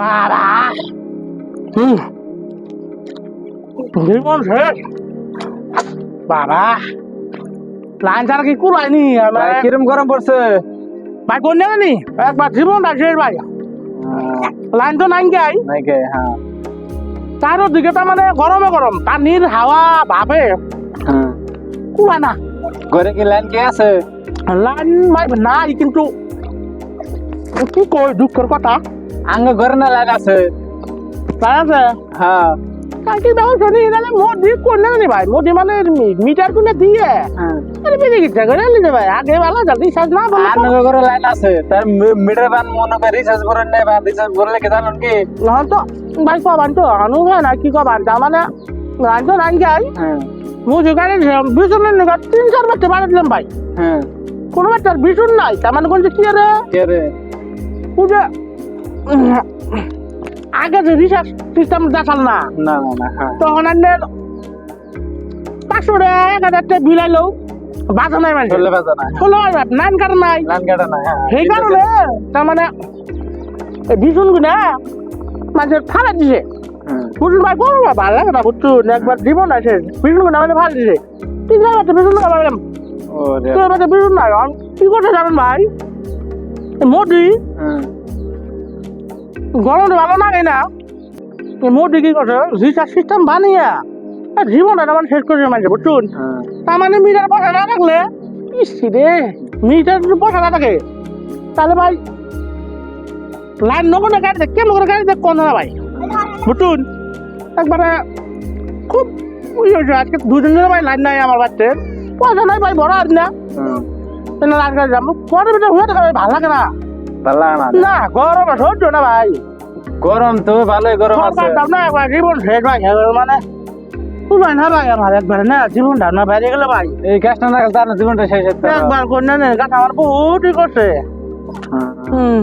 বাবা হুম জীবন শেষ বাবা লাইন ছাড়া কি কুলায়নি ভাই কিরম গরম পড়ছে? ভাই কোন জায়গা নি? একবার জীবনটা শেষ ভাই। লাইন তো নাই গাই। নাই কে হ্যাঁ। তার দিকে তার মানে গরমে গরম। তার নীর হাওয়া ভাবে। হ্যাঁ। কুলায় না। ঘরে কি লাইন কে আছে? লাইন ভাই নাই কিন্তু কি কই দুঃখের কথা? আঙ্গ ঘরে না আছে তাই আছে হ্যাঁ কাকি দাও শুনি তাহলে মোদি কোন জায়গা নি ভাই? মোদি মানে মিটার কোনে দিয়ে। হ্যাঁ। আরে বেরিয়ে গেছে করে নিতে ভাই। আগে ভালো জলদি সাজ না বলো আঙ্গ ঘরে লাইন আছে। তার মিটার বান মনে করে রিচার্জ করে নেই বা রিচার্জ করলে কি জানুন কি? না তো ভাই কবান তো আনু হয় না কি কবান তার মানে লাইন তো লাইন যাই হ্যাঁ। মুঝে গাড়ি বিশুনের নিগা তিন চার বাচ্চা বাড়ি দিলাম ভাই। হ্যাঁ। কোনো বাচ্চার বিশুন নাই। তার মানে কোন কি রে? কে রে? পুজো আগে যে সিস্টেম দেখাল না না না না হ্যাঁ। তখন আন্ডের পাঁচশো টাকা এক হাজার টাকা বিলাইলো বাজা নাই মানে বাজা না ষোলো হাজার নাইন কার নাই। কাটা না হ্যাঁ সেই কারণে তার মানে ভীষণ গুণা মাঝে ফালা দিছে। হ্যাঁ বুঝুন ভাই বড় ভাই ভালো লাগে না বুঝছুন একবার জীবন আছে ভীষণ গুণা মানে ফালা দিছে। ঠিক আছে ভীষণ গুণা রে। তোর ভীষণ নাই এখন কি করছে জানেন ভাই? মোদি হ্যাঁ গরম ভালো লাগে না। মোদি কি করছে? রিচার্জ সিস্টেম বানিয়ে জীবনটা তেমন শেষ করে মানে বুঝছুন? হ্যাঁ। তার মানে মিটার পয়সা না থাকলে ইসি রে মিটার পয়সা না থাকে। তাহলে ভাই লাইন নগনে গাড়ি দেখ কেমন করে গাড়ি দেখ কোন না ভাই? বুঝুন একবারে খুব ইয়ে আজকে। দুদিন ধরে ভাই লাইন নাই আমার বাড়িতে। পয়সা নাই ভাই বড় আর না। হ্যাঁ। লাইন গাড়ি যাব। পরে ভালো লাগে না। ভালো লাগে না। না গরম সহ্য না ভাই। গরম তো ভালোই গরম আছে। না একবার জীবন শেষ ভাই মানে। উপায় না ভাই আমার একবার না জীবনটা না বাইরে গেলে ভাই। এই কাজটা না তার জীবনটা শেষ। একবার কোন গাছ আমার বহুতই করছে। হুম।